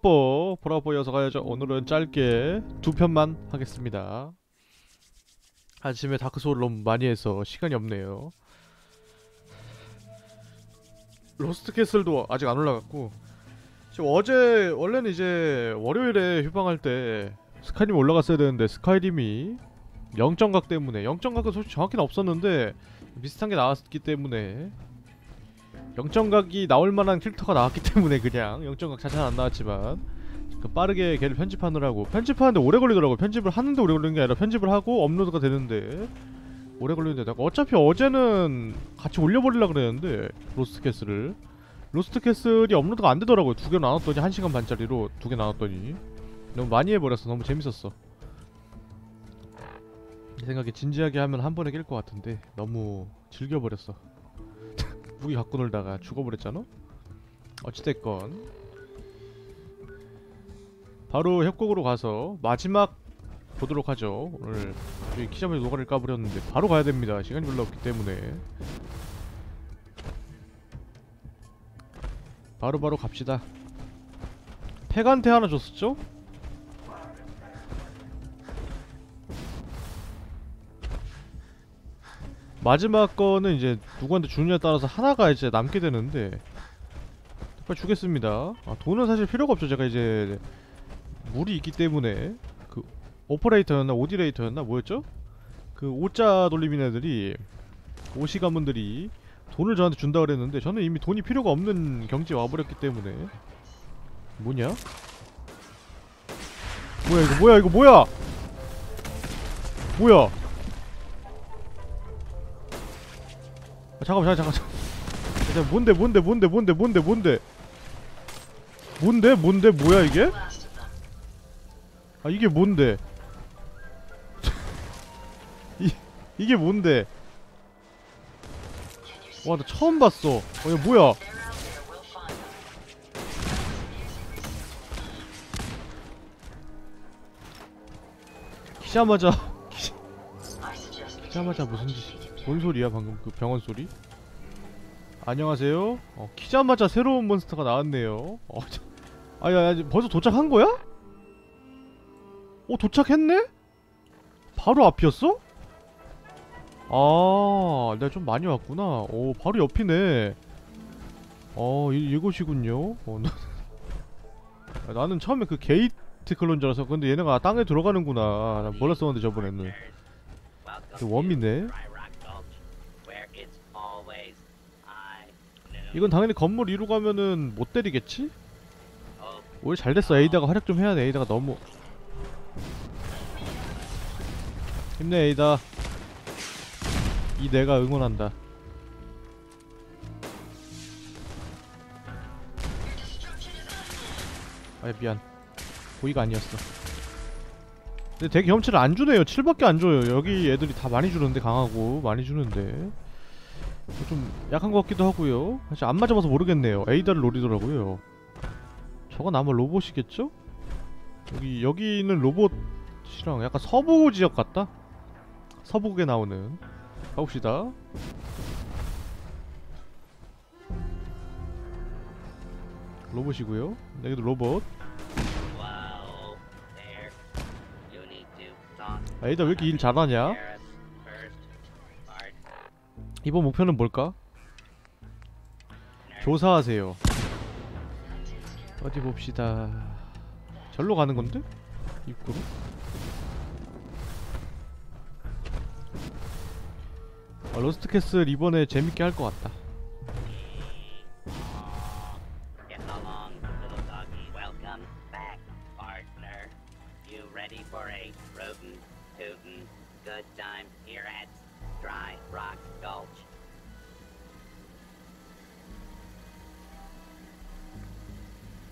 보라뽀 보라뽀 이어서 가야죠. 오늘은 짧게 두 편만 하겠습니다. 아침에 다크소울 너무 많이 해서 시간이 없네요. 로스트 캐슬도 아직 안 올라갔고 지금 어제 원래는 이제 월요일에 휴방할 때 스카이림 올라갔어야 되는데 스카이림이 0점각 때문에 0점각은 솔직히 정확히는 없었는데 비슷한 게 나왔기 때문에 0점각이 나올 만한 캐릭터가 나왔기 때문에 그냥 0점각 자체는 안 나왔지만 그 빠르게 걔를 편집하느라고. 편집하는데 오래 걸리더라고. 편집을 하는데 오래 걸리는 게 아니라 편집을 하고 업로드가 되는데 오래 걸리는데 어차피 어제는 같이 올려버리려 그랬는데 로스트 캐슬을. 로스트 캐슬이 업로드가 안 되더라고요. 두 개 나눴더니 1시간 반짜리로 두 개 나눴더니. 너무 많이 해버렸어. 너무 재밌었어. 내 생각에 진지하게 하면 한 번에 깰 것 같은데 너무 즐겨버렸어 무기 갖고 놀다가 죽어버렸잖아? 어찌됐건. 바로 협곡으로 가서 마지막 보도록 하죠. 오늘 키자마자 노가리를 까버렸는데 바로 가야 됩니다. 시간이 별로 없기 때문에. 바로바로 갑시다. 팩한테 하나 줬었죠? 마지막 거는 이제 누구한테 주느냐에 따라서 하나가 이제 남게 되는데 빨리 주겠습니다. 아, 돈은 사실 필요가 없죠. 제가 이제 물이 있기 때문에 그 오퍼레이터였나 오디레이터였나 뭐였죠? 그 오자 돌리민 애들이 오시 가문들이 돈을 저한테 준다 그랬는데 저는 이미 돈이 필요가 없는 경지에 와버렸기 때문에. 뭐냐? 뭐야 이거 뭐야 이거 뭐야? 뭐야 아, 잠깐만 잠깐만 잠깐만. 잠깐만 뭔데 뭔데 뭔데 뭔데 뭔데 뭔데? 뭔데 뭔데? 뭐야 이게? 아 이게 뭔데? 이, 이게 뭔데? 와 나 처음 봤어. 어 이거 뭐야? 키자마자 키- 키자마자 무슨 짓? 뭔 소리야 방금 그 병원 소리? 안녕하세요. 어, 키자마자 새로운 몬스터가 나왔네요. 어, 참. 아야, 야, 벌써 도착한 거야? 어, 도착했네? 바로 앞이었어? 아, 내가 좀 많이 왔구나. 오, 바로 옆이네. 어, 이, 이곳이군요. 어, 나, 야, 나는 처음에 그 게이트 클론 줄 알았어. 근데 얘네가 땅에 들어가는구나. 나 몰랐었는데 저번에는. 그 웜이네. 이건 당연히 건물 위로 가면은 못 때리겠지? 오히려 잘 됐어. 에이다가 활약 좀 해야 돼. 에이다가 너무 힘내 에이다. 이 내가 응원한다. 아 미안. 고의가 아니었어. 근데 되게 경험치를 안 주네요. 7밖에 안 줘요. 여기 애들이 다 많이 주는데 강하고 많이 주는데 좀 약한 것 같기도 하고요. 사실 안 맞아봐서 모르겠네요. 에이다를 노리더라고요. 저건 아마 로봇이겠죠? 여기 여기는 로봇이랑 약간 서부 지역 같다. 서북에 나오는 가봅시다. 로봇이고요. 여기도 로봇. 아, 에이다 왜 이렇게 일 잘하냐? 이번 목표는 뭘까? 조사하세요. 어디 봅시다. 절로 가는 건데? 입구로? 아, 로스트 캐슬 이번에 재밌게 할 것 같다.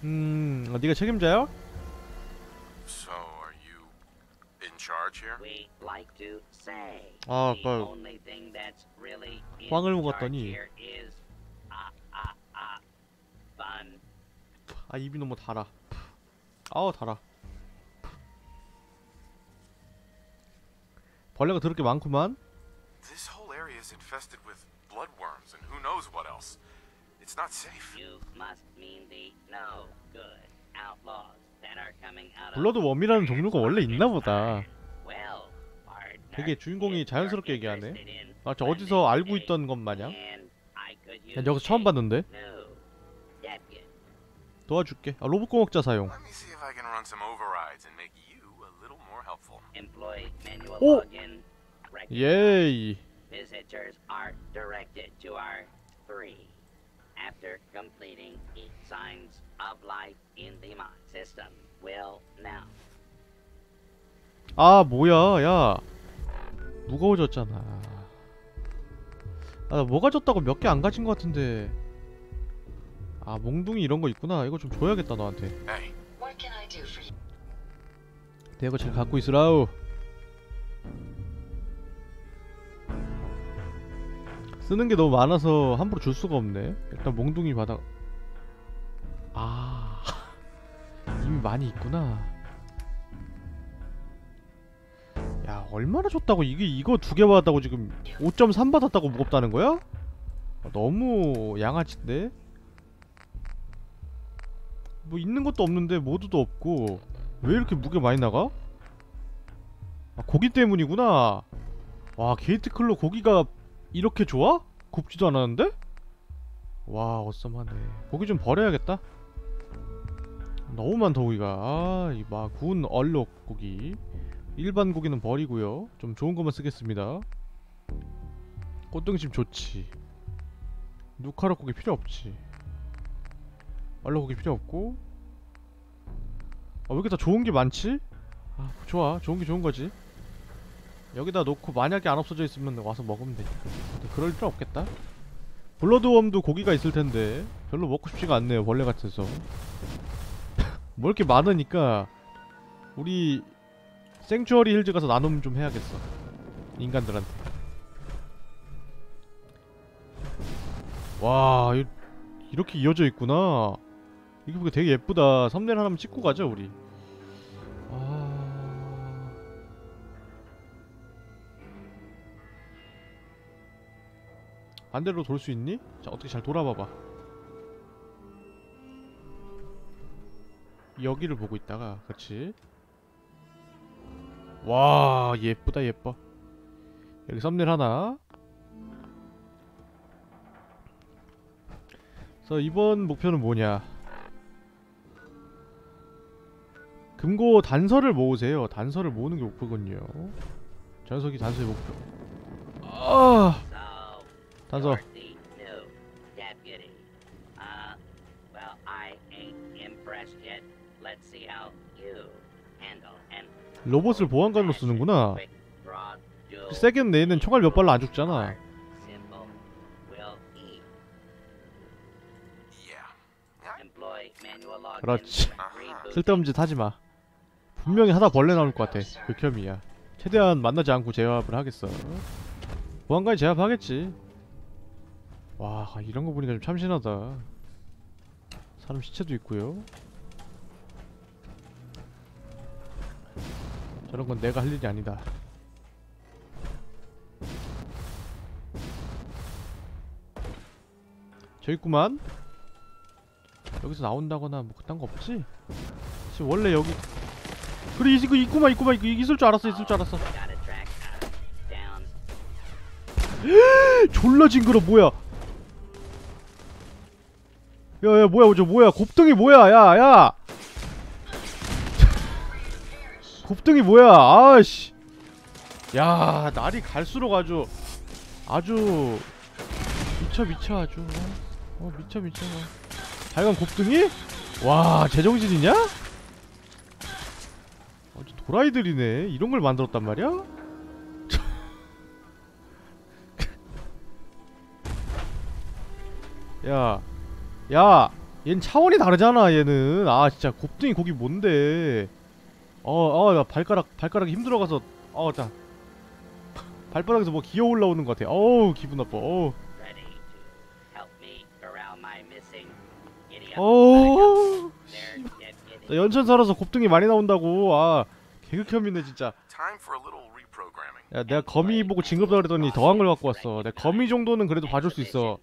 음, 아, 네가 책임자야? So, are you in charge here? We like to say 아, 아까 빵을 먹었더니. ah ah ah. 아 입이 너무 달아. 아우 달아. 벌레가 더럽게 많구만. This whole area is infested with bloodworms and who knows what else. It's not safe. You must mean the no good outlaw 블러드 웜이라는 종류가 원래 있나 보다. 되게 주인공이 if 자연스럽게 얘기하네. 아, 저 어디서 알고 있던 것 마냥. and I could 난 use 여기서 처음 봤는데. 도와줄게. 아, 로봇공학자 사용. Let me see if I can run some overrides and make you a little more helpful. Employee manual Oh. login. recognized. 예이. Visitors are directed to our three. After completing each signs of life in the mind system will now 아, 뭐야. 야. 무거워졌잖아. 아, 나 뭐가 졌다고 몇 개 안 가진 것 같은데. 아, 몽둥이 이런 거 있구나. 이거 좀 줘야겠다, 너한테. Hey, What can I do for you? 내가 잘 갖고 있으라우. 쓰는 게 너무 많아서 함부로 줄 수가 없네. 일단 몽둥이 받아. 아, 이미 많이 있구나. 야, 얼마나 줬다고 이게 이거 두 개 받았다고 지금 5.3 받았다고 무겁다는 거야? 아, 너무 양아치인데. 뭐 있는 것도 없는데 모두도 없고 왜 이렇게 무게 많이 나가? 아, 고기 때문이구나. 와, 게이트 클로 고기가 이렇게 좋아? 굽지도 않았는데? 와, 어썸하네. 고기 좀 버려야겠다. 너무 많다, 고기가. 아, 이 막 구운 얼록 고기. 일반 고기는 버리고요. 좀 좋은 것만 쓰겠습니다. 꽃등심 좋지. 누카락 고기 필요 없지. 얼록 고기 필요 없고. 아, 왜 이렇게 다 좋은 게 많지? 아, 좋아. 좋은 게 좋은 거지. 여기다 놓고 만약에 안 없어져 있으면 와서 먹으면 되니까. 그럴 필요 없겠다. 블러드웜도 고기가 있을 텐데 별로 먹고 싶지가 않네요. 벌레 같아서. 뭐 이렇게 많으니까 우리 생츄어리 힐즈 가서 나눔 좀 해야겠어. 인간들한테. 와, 이, 이렇게 이어져 있구나. 보기 되게 예쁘다. 썸네일 하나만 찍고 가자, 우리. 반대로 돌 수 있니? 자, 어떻게 잘 돌아봐봐. 여기를 보고 있다가, 그렇지. 와, 예쁘다, 예뻐. 여기 썸네일 하나. 그래서 이번 목표는 뭐냐? 금고 단서를 모으세요. 단서를 모으는 게 목표군요. 전석이 단서의 목표. 아, 단서. Uh, 로봇을 보안관으로 쓰는구나. 세게 내는 총알 몇 발로 안 죽잖아. E. 그렇지. 쓸데없는 짓 하지 마. 분명히 하다 벌레 나올 것 같아. 극혐이야. 최대한 만나지 않고 제압을 하겠어. 보안관이 제압하겠지. 와, 이런 거 보니까 좀 참신하다. 사람 시체도 있고요. 저런 건 내가 할 일이 아니다. 저 있구만. 여기서 나온다거나 뭐 그딴 거 없지? 지금 원래 여기 그래 이거 있구만 있구만 이거 있을 줄 알았어 있을 줄 알았어. 졸라 징그러 뭐야 야야 뭐야 저 뭐야? 곱등이 뭐야? 야 야! 곱등이 뭐야? 아씨. 야 날이 갈수록 아주 아주 미쳐 미쳐 아주. 어 미쳐 미쳐 하여간 곱등이? 와 제정신이냐? 아주 도라이들이네. 이런 걸 만들었단 말이야? 야, 야, 얘는 차원이 다르잖아, 얘는. 아, 진짜 곱등이 거기 뭔데? 어, 어, 야, 발가락, 발가락이 힘들어가서, 어, 나 발바닥에서 뭐 기어 올라오는 것 같아. 어우, 기분 나빠. 어우. 어우. 나 연천 살아서 곱등이 많이 나온다고. 아, 개극혐이네 진짜. 야, 내가 거미 보고 징그럽다 그랬더니 더한 걸 갖고 왔어. 내가 거미 정도는 그래도 봐줄 수 있어.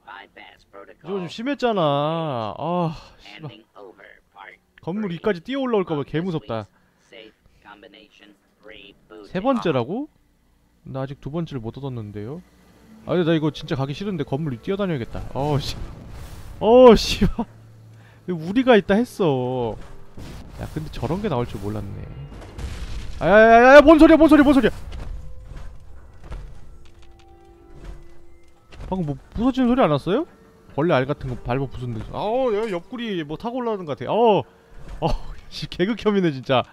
이거 좀. 심했잖아. 아, 씨발. 건물. 위까지 뛰어 올라올까봐 개 무섭다. 세 번째라고? 나 아직 두 번째를 못 얻었는데요. 아, 근데 나 이거 진짜 가기 싫은데 건물 위 뛰어다녀야겠다. 어우 씨, 어우 씨, 우리가 있다 했어. 야, 근데 저런 게 나올 줄 몰랐네. 아야야야야, 뭔 소리야, 뭔 소리야, 뭔 소리야? 방금 뭐 부서지는 소리 안 났어요? 벌레 알 같은 거 밟아 부순데. 아우, 야, 옆구리 뭐 타고 올라오는 것 같아. 어, 어, 씨, 개극혐이네 진짜.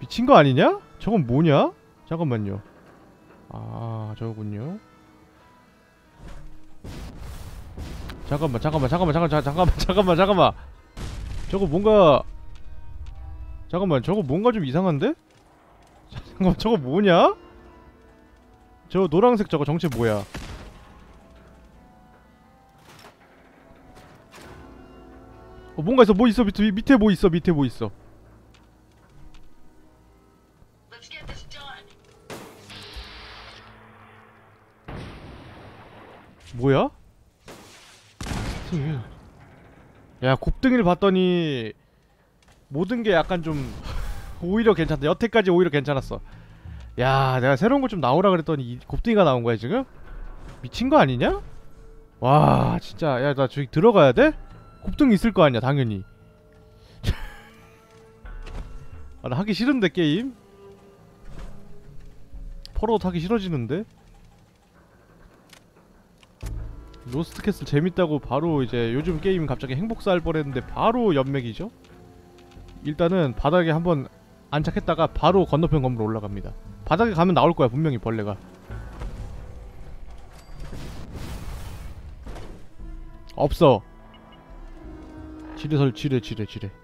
미친 거 아니냐? 저건 뭐냐? 잠깐만요. 아, 저거군요. 잠깐만, 잠깐만, 잠깐만, 자- 잠깐만, 잠깐만, 잠깐만. 저거 뭔가 잠깐만, 저거 뭔가 좀 이상한데? 잠깐만, 저거 뭐냐? 저 노란색 저거 정체 뭐야? 어, 뭔가 있어, 뭐 있어, 밑에, 밑에 뭐 있어, 밑에 뭐 있어. 뭐야? 음. 야 곱등이를 봤더니 모든 게 약간 좀 오히려 괜찮다 여태까지 오히려 괜찮았어 야 내가 새로운 거좀 나오라 그랬더니 이 곱등이가 나온 거야 지금? 미친 거 아니냐? 와 진짜 야 나 저기 들어가야 돼? 곱등이 있을 거 아니야 당연히 아, 나 하기 싫은데 게임 펄어도 하기 싫어지는데 로스트 캐슬 재밌다고 바로 이제 요즘 게임 갑자기 행복사 할 뻔했는데 바로 연맥이죠. 일단은 바닥에 한번 안착했다가 바로 건너편 건물 올라갑니다. 바닥에 가면 나올 거야 분명히 벌레가. 없어. 지뢰설 지뢰 지뢰 지뢰.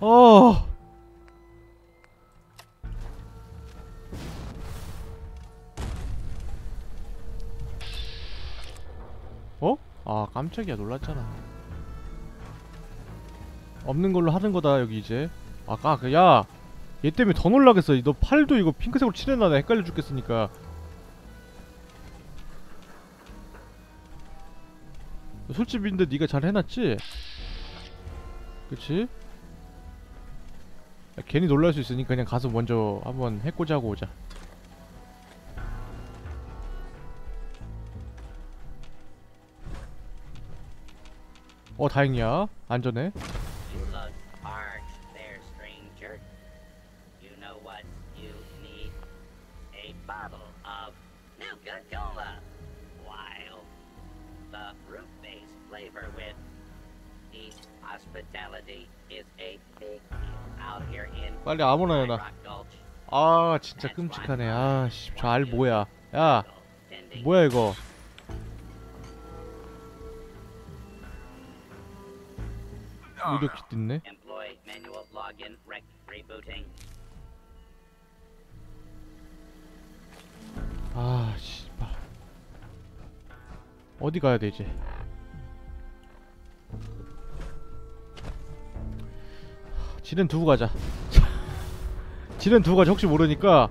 어. 어? 아 깜짝이야 놀랐잖아 없는 걸로 하는 거다 여기 이제 아까 그야 얘 때문에 더 놀라겠어 너 팔도 이거 핑크색으로 칠해놔 나 헷갈려 죽겠으니까 술집인데 네가 잘 해놨지? 그치? 야, 괜히 놀랄 수 있으니까 그냥 가서 먼저 한번 해코지 하고 오자 어 다행이야 안전해 빨리 아무나 Gulch. 아 진짜 끔찍하네 아씨 저 알 뭐야 야 뭐야 이거 의료 키트 있네. 아 씨발 어디 가야 돼이 지는 두고 가자. 지는 두고 가자. 혹시 모르니까.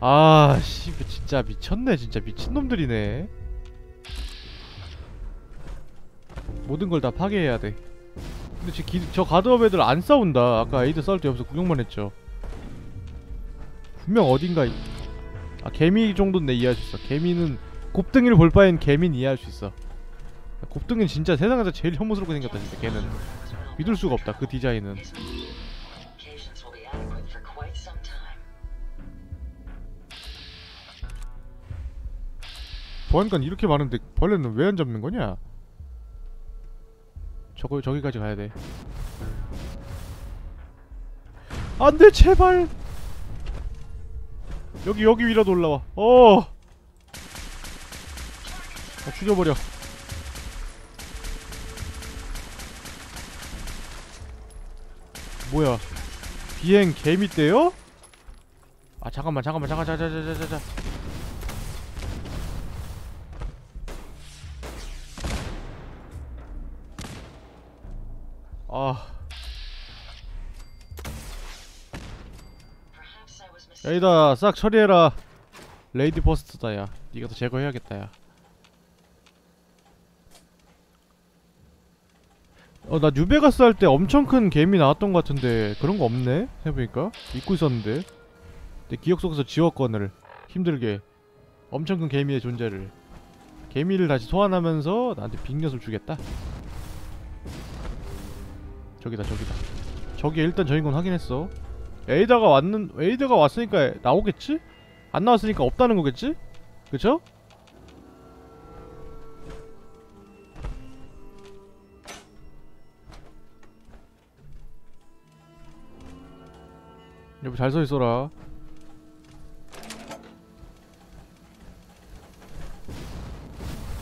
아씨 진짜 미쳤네 진짜. 미친놈들이네. 모든 걸 다 파괴해야 돼. 근데 저, 기, 저 가드업 애들 안 싸운다. 아까 에이드 싸울 때 옆에서 구경만 했죠. 분명 어딘가 이- 아 개미 정도는 내 이해할 수 있어. 개미는 곱등이를 볼 바엔 개미는 이해할 수 있어. 곱등이는 진짜 세상에서 제일 혐오스럽게 생겼다 진짜. 걔는 믿을 수가 없다 그 디자인은. 보안관 이렇게 많은데 벌레는 왜 안 잡는 거냐? 저거 저기까지 가야 돼. 안돼 제발! 여기 여기 위라도 올라와. 어! 아, 죽여버려 뭐야? 비행 개미 때요? 아 잠깐만 잠깐만 잠깐 잠깐 잠깐 잠깐 잠깐 아. 야이다 싹 처리해라. 레이디 버스트다 야. 니가 더 제거해야겠다 야 어, 나 뉴베가스 할 때 엄청 큰 개미 나왔던 것 같은데 그런 거 없네? 해보니까 잊고 있었는데 내 기억 속에서 지웠건을 힘들게 엄청 큰 개미의 존재를 개미를 다시 소환하면서 나한테 빅엿을 주겠다 저기다 저기다 저기 일단 저인 건 확인했어 에이다가 왔는 에이다가 왔으니까 나오겠지? 안 나왔으니까 없다는 거겠지? 그쵸? 여보 잘 서 있어라.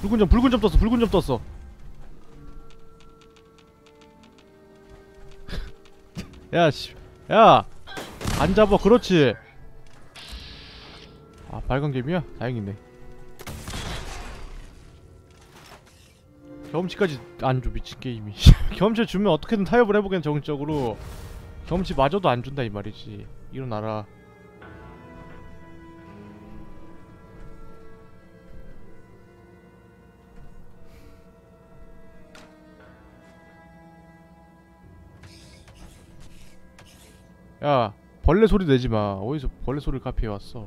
붉은 점 붉은 점 떴어 붉은 점 떴어. 야 씨, 야, 안 잡아 그렇지. 아 빨간 개미야? 다행이네. 경험치까지 안 줘 미친 게임이. 경험치 주면 어떻게든 타협을 해보겠는 정적으로. 경험치 마저도 안 준다 이 말이지. 일어나라. 야 벌레 소리 내지 마. 어디서 벌레 소리를 카피해 왔어?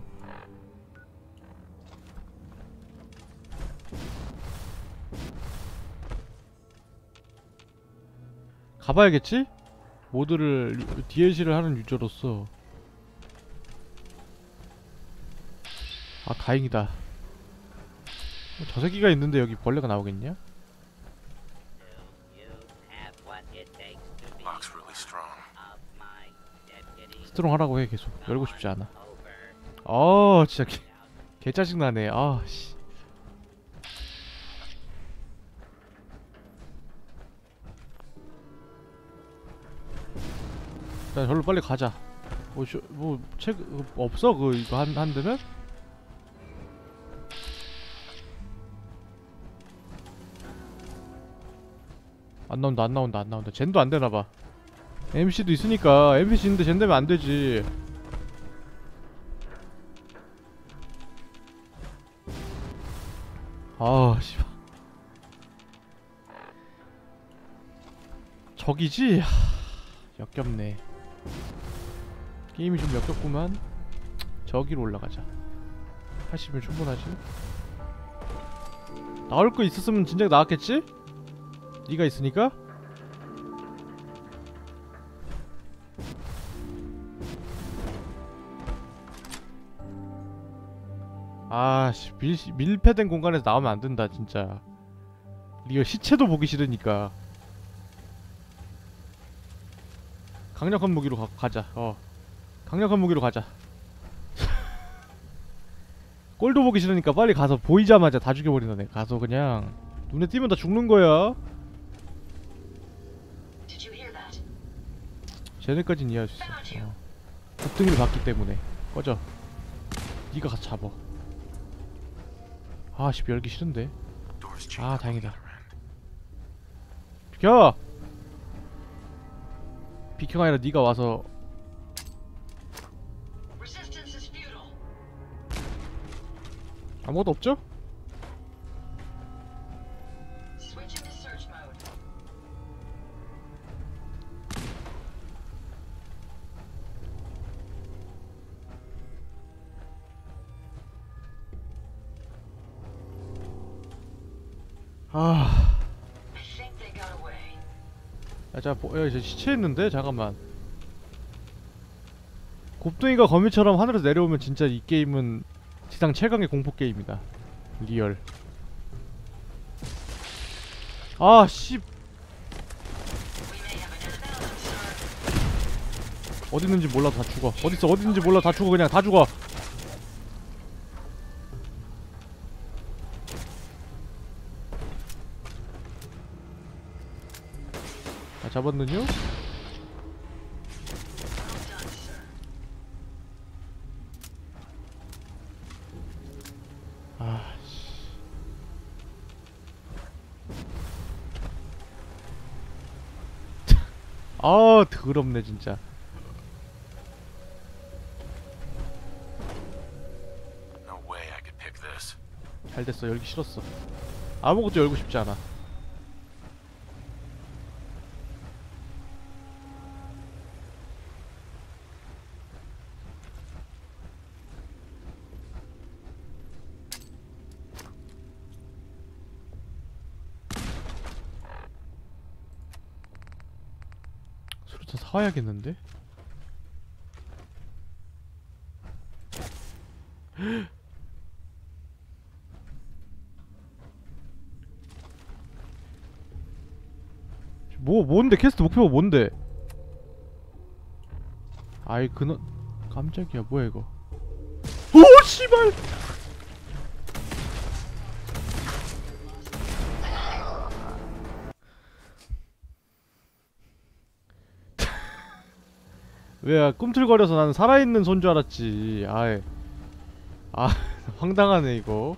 가봐야겠지? 모드를 DLC를 하는 유저로서. 아 다행이다. 어, 저 새끼가 있는데 여기 벌레가 나오겠냐? 스트롱 하라고 해 계속. 열고 싶지 않아. 아 진짜 개, 개 짜증나네. 아씨 자 절로 빨리 가자 뭐뭐책 없어 그 이거 한 한 대면 안 나온다 안 나온다 안 나온다 젠도 안 되나봐 MC도 있으니까 NPC 있는데 젠 되면 안 되지 아, 씨발. 적이지? 하, 역겹네. 게임이 좀 역겹구만. 저기로 올라가자. 80이면 충분하지? 나올 거 있었으면 진작 나왔겠지? 네가 있으니까? 아씨 밀, 밀폐된 공간에서 나오면 안 된다 진짜 리얼 시체도 보기 싫으니까 강력한 무기로 가, 가자. 어. 강력한 무기로 가자. 꼴도 보기 싫으니까 빨리 가서 보이자마자 다 죽여버린다네. 가서 그냥 눈에 띄면 다 죽는 거야? 쟤네까진 이해할 수 있어. 어. 급등을 받기 때문에. 꺼져. 네가 가서 잡어 아씨 열기 싫은데. 아 다행이다. 비켜 비켜가 아니라 네가 와서. 아무것도 없죠? 야, 자, 보, 야, 저 시체 있는데? 잠깐만. 곱둥이가 거미처럼 하늘에서 내려오면 진짜 이 게임은 지상 최강의 공포 게임이다. 리얼. 아, 씨. 있는지 몰라 다 죽어. 어디 있는지 몰라 다 죽어 그냥 다 죽어. 잡았느냐? 아, 아 더럽네 진짜. 잘 됐어. 열기 싫었어. 아무것도 열고 싶지 않아. 수류탄 사와야겠는데? 뭐 뭔데 캐스트 목표가 뭔데? 아이 그너 깜짝이야 뭐야 이거? 오 씨발! 왜 꿈틀거려서 나는 살아있는 손 줄 알았지. 아이. 아 황당하네 이거.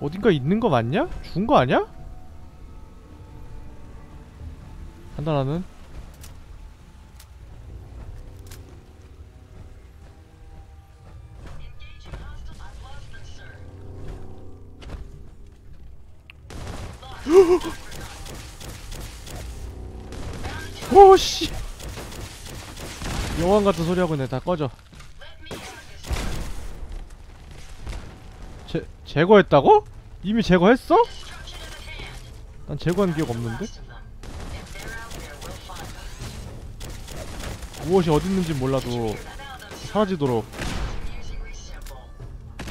어딘가 있는 거 맞냐? 죽은 거 아니야? 판단하는. 오씨 영왕 같은 소리 하고 있네 다 꺼져 제, 제거했다고? 이미 제거했어? 난 제거한 기억 없는데? 무엇이 어디 있는지 몰라도. 사라지도록.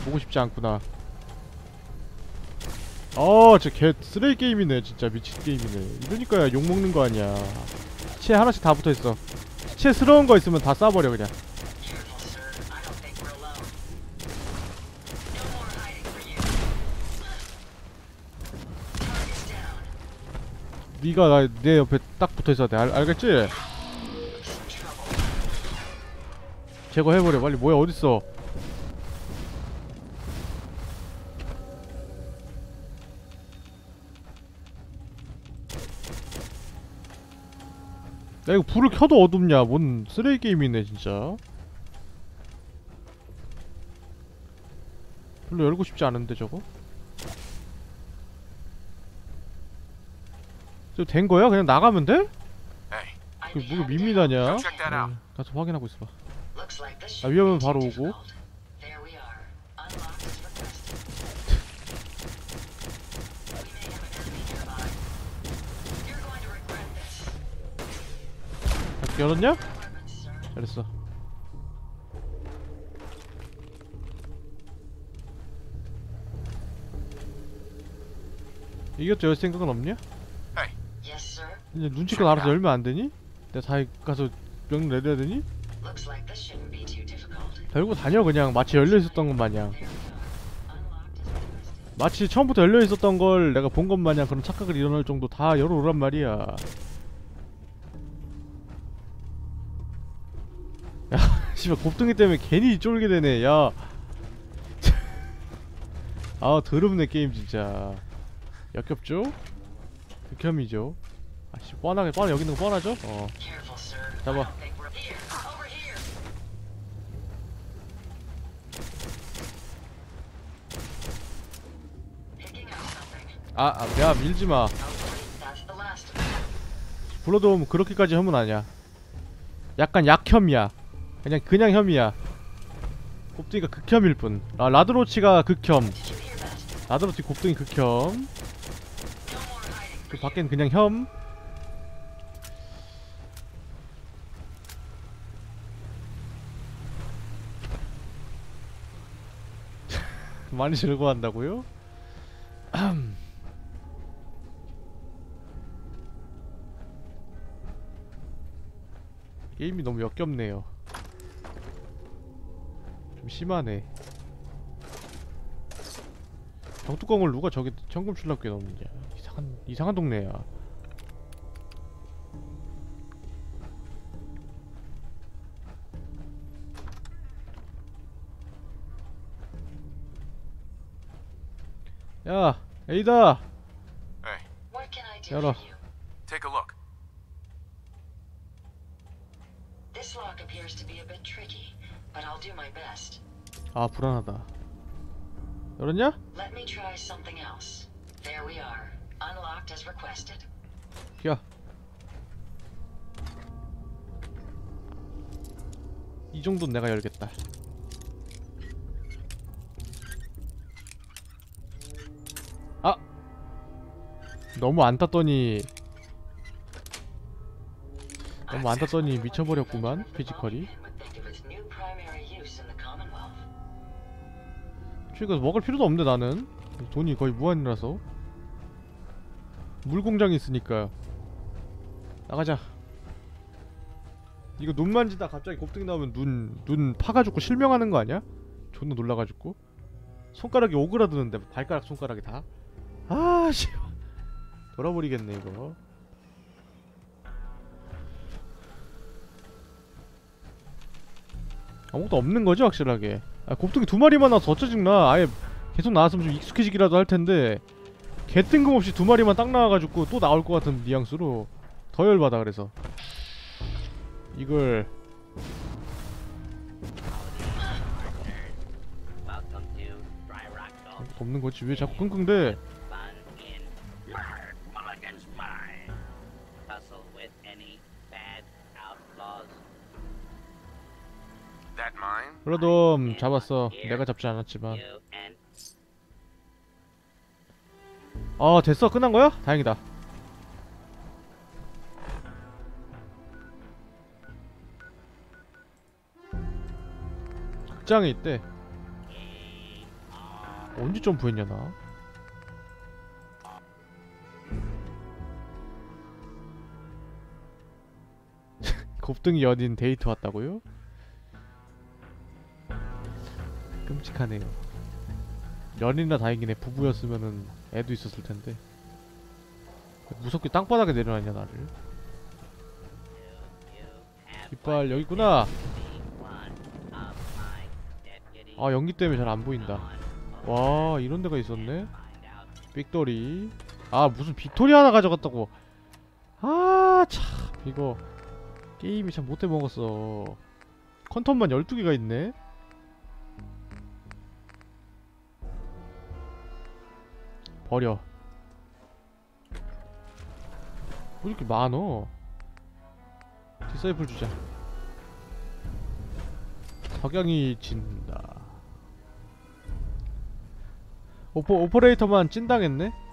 보고 싶지 않구나 어저개 쓰레기 게임이네 진짜 미친 게임이네 이러니까 욕먹는 거 아니야 시체 하나씩 다 붙어있어 시체스러운 거 있으면 다 쏴버려 그냥 네가 나, 내 옆에 딱 붙어 있어야 돼. 알, 알겠지? 제거해버려. 빨리 뭐야 어딨어? 야 이거 불을 켜도 어둡냐? 뭔 쓰레기 게임이네 진짜. 별로 열고 싶지 않은데 저거 된 거야? 그냥 나가면 돼? 그 뭐가 밋밋하냐? 어, 가서 확인하고 있어봐 아, 위험하면 be 바로 오고. 열었냐? 잘했어 이것도 열 생각은 없냐? 이제 눈치껏 알아서 열면 안 되니? 내가 다 가서 명령 내려야 되니? 열고 다녀 그냥 마치 열려 있었던 것 마냥. 마치 처음부터 열려 있었던 걸 내가 본 것 마냥 그런 착각을 일어날 정도 다 열어오란 말이야 야 씨발 곱등이 때문에 괜히 쫄게 되네 야 아 더럽네 게임 진짜 역겹죠? 극혐이죠 아씨 뻔하게 뻔하 여기 있는 거 뻔하죠? 어. 잡아. I don't think we're here. Over here. Picking up something. 아, 아, 야 밀지마 Hopefully that's the last of them. 불러도 그렇게까지 혐은 아니야 약간 약혐이야 그냥 그냥 혐이야 곱등이가 극혐일 뿐 아, 라드로치가 극혐? 라드로치 곱등이 극혐 그. 밖엔 그냥 혐 많이 즐거워한다고요? 게임이 너무 역겹네요. 좀 심하네. 병뚜껑을 누가 저기 청금 출납게 넣느냐. 이상한 이상한 동네야. 야 에이다 you? take a look. This lock appears to be a bit tricky, but I'll do my best. 아 불안하다 열었냐? Let me try something else. There we are. Unlocked as requested. 야. 이 정도는 내가 열겠다. 너무 안 땄더니 너무 안 땄더니 미쳐버렸구만 피지컬이. 이거 먹을 필요도 없는데 나는. 돈이 거의 무한이라서. 물공장이 있으니까. 나가자. 이거 눈 만지다 갑자기 곱등이 나오면 눈 눈 파가지고 실명하는 거 아니야? 존나 놀라가지고. 손가락이 오그라드는데 발가락 손가락이 다. 아씨 돌아버리겠네 이거. 아무것도 없는 거지 확실하게. 아, 곱등이 두 마리만 나와서 어쩌 찍나 아예 계속 나왔으면 좀 익숙해지기라도 할 텐데 개 뜬금없이 두 마리만 딱 나와가지고 또 나올 것 같은 뉘앙스로 더 열받아 그래서. 이걸. 없는 거지 왜 자꾸 끙끙대 그래도 음, 잡았어. 내가 잡지 않았지만. 아 됐어. 끝난 거야? 다행이다. 극장에 있대. 언제 점프했냐 나? 곱등이 연인 데이트 왔다고요? 끔찍하네요. 연인이나 다행이네. 부부였으면은 애도 있었을 텐데. 무섭게 땅바닥에 내려놨냐 나를. 이빨 여기 있구나! 아 연기 때문에 잘 안 보인다. 와 이런 데가 있었네? 빅토리 아 무슨 빅토리 하나 가져갔다고. 아 참 이거 게임이 참 못해 먹었어. 컨텀만 12개가 있네 버려. 왜 이렇게 많어? 디사이플 주자. 석양이 진다. 오퍼, 오퍼레이터만 찐당했네